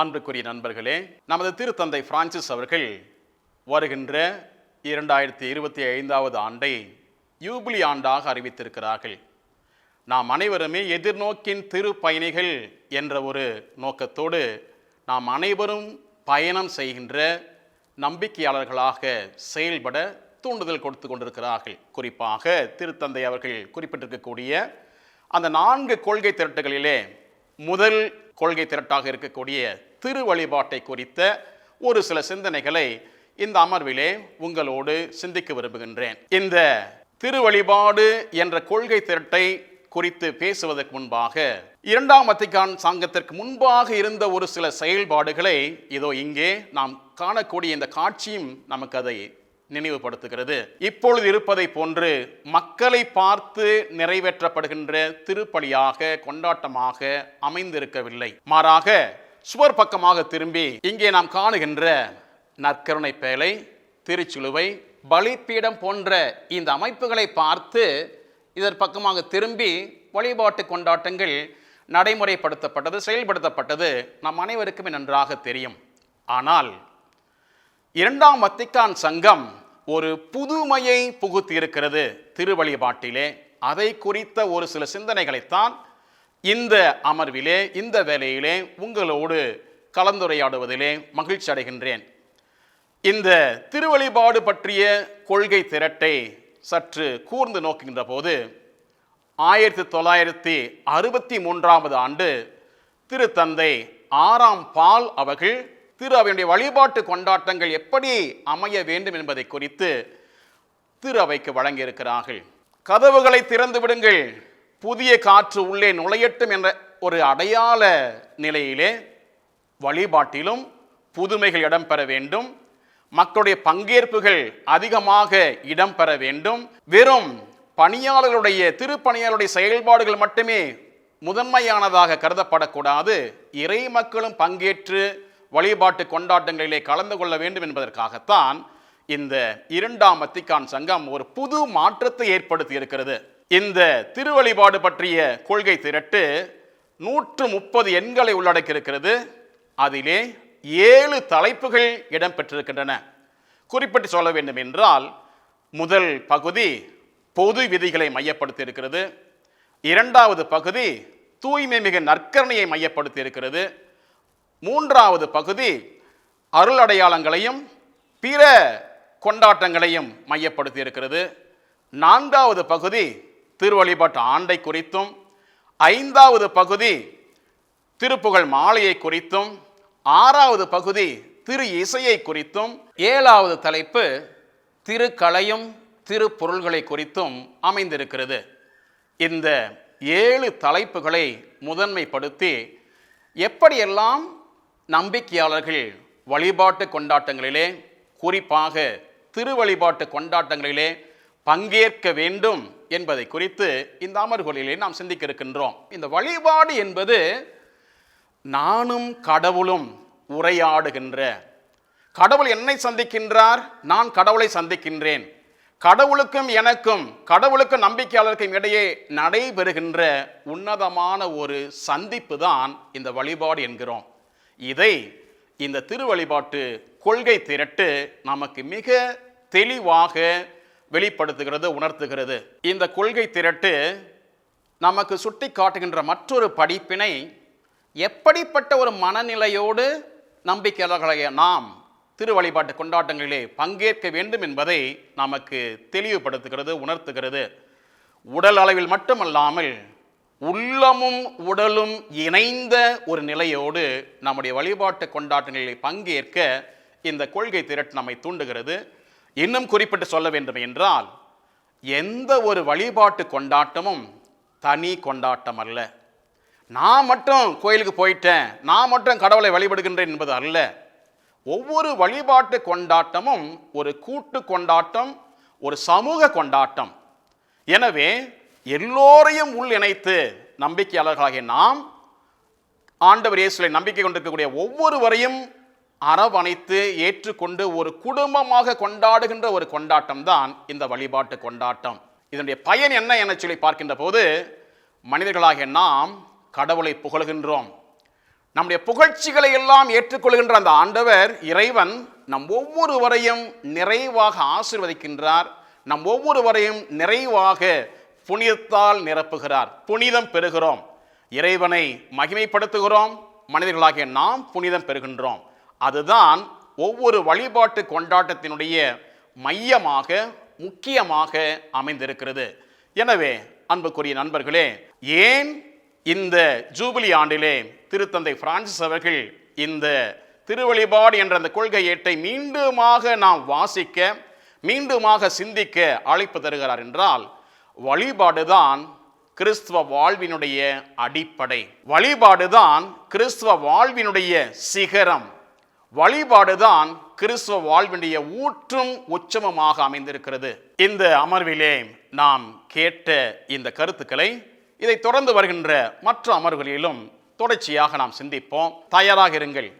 அன்புக்குரிய நண்பர்களே நமது திருத்தந்தை பிரான்சிஸ் அவர்கள் வருகின்ற இரண்டாயிரத்தி இருபத்தி ஐந்தாவது ஆண்டை யூபிலி ஆண்டாக அறிவித்திருக்கிறார்கள். நாம் அனைவருமே எதிர்நோக்கின் திரு பயணிகள் என்ற ஒரு நோக்கத்தோடு நாம் அனைவரும் பயணம் செய்கின்ற நம்பிக்கையாளர்களாக செயல்பட தூண்டுதல் கொடுத்து கொண்டிருக்கிறார்கள். குறிப்பாக திருத்தந்தை அவர்கள் குறிப்பிட்டிருக்கக்கூடிய அந்த நான்கு கொள்கை திரட்டுகளிலே முதல் கொள்கை திரட்டாக இருக்கக்கூடிய திரு வழிபாட்டை குறித்த ஒரு சில சிந்தனைகளை இந்த அமர்விலே உங்களோடு சிந்திக்க விரும்புகின்றேன். இந்த திரு வழிபாடு என்ற கொள்கை திரட்டை குறித்து பேசுவதற்கு முன்பாக இரண்டாம் வத்திகான் சங்கத்திற்கு முன்பாக இருந்த ஒரு சில செயல்பாடுகளை இதோ இங்கே நாம் காணக்கூடிய இந்த காட்சியும் நமக்கு அதை நினைவுபடுத்துகிறது. இப்பொழுது இருப்பதை போன்று மக்களை பார்த்து நிறைவேற்றப்படுகின்ற திருப்பலியாக கொண்டாட்டமாக அமைந்திருக்கவில்லை. மாறாக சுவர் பக்கமாக திரும்பி இங்கே நாம் காணுகின்ற நற்கருணை பேலை திருச்சிலுவை பலிப்பீடம் போன்ற இந்த அமைப்புகளை பார்த்து இதன் பக்கமாக திரும்பி வழிபாட்டு கொண்டாட்டங்கள் நடைமுறைப்படுத்தப்பட்டது செயல்படுத்தப்பட்டது நம் அனைவருக்குமே நன்றாக தெரியும். ஆனால் இரண்டாம் வத்திக்கான் சங்கம் ஒரு புதுமையை புகுத்தி இருக்கிறது திருவழிபாட்டிலே. அதை குறித்த ஒரு சில சிந்தனைகளைத்தான் இந்த அமர்விலே இந்த வேலையிலே உங்களோடு கலந்துரையாடுவதிலே மகிழ்ச்சி அடைகின்றேன். இந்த திருவழிபாடு பற்றிய கொள்கை திரட்டை சற்று கூர்ந்து நோக்குகின்ற போது ஆயிரத்தி தொள்ளாயிரத்தி அறுபத்தி மூன்றாவது ஆண்டு திருத்தந்தை ஆறாம் பால் அவர்கள் திரு அவையுடைய வழிபாட்டு கொண்டாட்டங்கள் எப்படி அமைய வேண்டும் என்பதை குறித்து திரு அவைக்கு வழங்கியிருக்கிறார்கள். கதவுகளை திறந்து விடுங்கள். புதிய காற்று உள்ளே நுழையட்டும் என்ற ஒரு அடையாள நிலையிலே வழிபாட்டிலும் புதுமைகள் இடம்பெற வேண்டும். மக்களுடைய பங்கேற்புகள் அதிகமாக இடம்பெற வேண்டும். வெறும் பணியாளர்களுடைய திருப்பணியாளருடைய செயல்பாடுகள் மட்டுமே முதன்மையானதாக கருதப்படக்கூடாது. இறை மக்களும் பங்கேற்று வழிபாட்டு கொண்டாட்டங்களிலே கலந்து கொள்ள வேண்டும் என்பதற்காகத்தான் இந்த இரண்டாம் வத்திக்கான் சங்கம் ஒரு புது மாற்றத்தை ஏற்படுத்தி இருக்கிறது. இந்த திருவழிபாடு பற்றிய கொள்கை திரட்டு நூற்று முப்பது எண்களை உள்ளடக்கியிருக்கிறது. அதிலே ஏழு தலைப்புகள் இடம்பெற்றிருக்கின்றன. குறிப்பிட்டு சொல்ல வேண்டும் என்றால் முதல் பகுதி பொது விதிகளை மையப்படுத்தி இருக்கிறது இரண்டாவது பகுதி தூய்மை மிக நற்கரணையை மையப்படுத்தி இருக்கிறது மூன்றாவது பகுதி அருள் அடையாளங்களையும் பிற கொண்டாட்டங்களையும் மையப்படுத்தி இருக்கிறது நான்காவது பகுதி திருவழிபாட்டு ஆண்டை குறித்தும் ஐந்தாவது பகுதி திருப்புகழ் மாலையை குறித்தும் ஆறாவது பகுதி திரு இசையை குறித்தும் ஏழாவது தலைப்பு திருக்கலையும் திருப்பொருள்களை குறித்தும் அமைந்திருக்கிறது. இந்த ஏழு தலைப்புகளை முதன்மைப்படுத்தி எப்படியெல்லாம் நம்பிக்கையாளர்கள் வழிபாட்டு கொண்டாட்டங்களிலே குறிப்பாக திருவழிபாட்டு கொண்டாட்டங்களிலே பங்கேற்க வேண்டும் என்பதை குறித்து இந்த அமர்வுகளிலே நாம் சிந்திக்க இருக்கின்றோம் இந்த வழிபாடு என்பது நானும் கடவுளும் உரையாடுகின்ற கடவுள் என்னை சந்திக்கின்றார் நான் கடவுளை சந்திக்கின்றேன். கடவுளுக்கும் எனக்கும் கடவுளுக்கும் நம்பிக்கையாளருக்கும் இடையே நடைபெறுகின்ற உன்னதமான ஒரு சந்திப்பு தான் இந்த வழிபாடு என்கிறோம். இதை இந்த திருவழிபாட்டு கொள்கை திரட்டு நமக்கு மிக தெளிவாக வெளிப்படுத்துகிறது உணர்த்துகிறது. இந்த கொள்கை திரட்டு நமக்கு சுட்டி காட்டுகின்ற மற்றொரு படிப்பினை எப்படிப்பட்ட ஒரு மனநிலையோடு நம்பிக்கையாளர்களாகிய நாம் திரு வழிபாட்டு கொண்டாட்டங்களிலே பங்கேற்க வேண்டும் என்பதை நமக்கு தெளிவுபடுத்துகிறது உணர்த்துகிறது. உடல் அளவில் மட்டுமல்லாமல் உள்ளமும் உடலும் இணைந்த ஒரு நிலையோடு நம்முடைய வழிபாட்டு கொண்டாட்டங்களில் பங்கேற்க இந்த கொள்கை திரட்டு நம்மை தூண்டுகிறது. இன்னும் குறிப்பிட்டு சொல்ல வேண்டும் என்றால் எந்த ஒரு வழிபாட்டு கொண்டாட்டமும் தனி கொண்டாட்டம் அல்ல நான் மட்டும் கோயிலுக்கு போயிட்டேன் நான் மட்டும் கடவுளை வழிபடுகின்றேன் என்பது அல்ல. ஒவ்வொரு வழிபாட்டு கொண்டாட்டமும் ஒரு கூட்டு கொண்டாட்டம் ஒரு சமூக கொண்டாட்டம். எனவே எல்லோரையும் உள் இணைத்து நம்பிக்கையாளர்களாகிய நாம் ஆண்டவர் இயேசுவை நம்பிக்கை கொண்டிருக்கக்கூடிய ஒவ்வொருவரையும் அரவணைத்து ஏற்றுக்கொண்டு ஒரு குடும்பமாக கொண்டாடுகின்ற ஒரு கொண்டாட்டம் தான் இந்த வழிபாட்டு கொண்டாட்டம். இதனுடைய பயன் என்ன என சொல்லி பார்க்கின்ற போது மனிதர்களாகிய நாம் கடவுளை புகழ்கின்றோம். நம்முடைய புகழ்ச்சிகளை எல்லாம் ஏற்றுக்கொள்கின்ற அந்த ஆண்டவர் இறைவன் நம் ஒவ்வொருவரையும் நிறைவாக ஆசிர்வதிக்கின்றார். நம் ஒவ்வொருவரையும் நிறைவாக புனிதத்தால் நிரப்புகிறார். புனிதம் பெறுகிறோம். இறைவனை மகிமைப்படுத்துகிறோம். மனிதர்களாகிய நாம் புனிதம் பெறுகின்றோம். அதுதான் ஒவ்வொரு வழிபாட்டு கொண்டாட்டத்தினுடைய மையமாக முக்கியமாக அமைந்திருக்கிறது. எனவே அன்புக்குரிய நண்பர்களே ஏன் இந்த ஜூபிலி ஆண்டிலே திருத்தந்தை பிரான்சிஸ் அவர்கள் இந்த திருவழிபாடு என்ற அந்த கொள்கை ஏட்டை மீண்டுமாக நாம் வாசிக்க மீண்டுமாக சிந்திக்க அழைப்பு தருகிறார் என்றால் வழிபாடுதான் கிறிஸ்துவ வாழ்வினுடைய அடிப்படை. வழிபாடுதான் கிறிஸ்துவ வாழ்வினுடைய சிகரம். வழிபாடுதான் கிறிஸ்துவ வாழ்வினுடைய ஊற்றும் உச்சமமாக அமைந்திருக்கிறது. இந்த அமர்விலே நாம் கேட்ட இந்த கருத்துக்களை இதை தொடர்ந்து வருகின்ற மற்ற அமர்வுகளிலும் தொடர்ச்சியாக நாம் சிந்திப்போம். தயாராக இருங்கள்.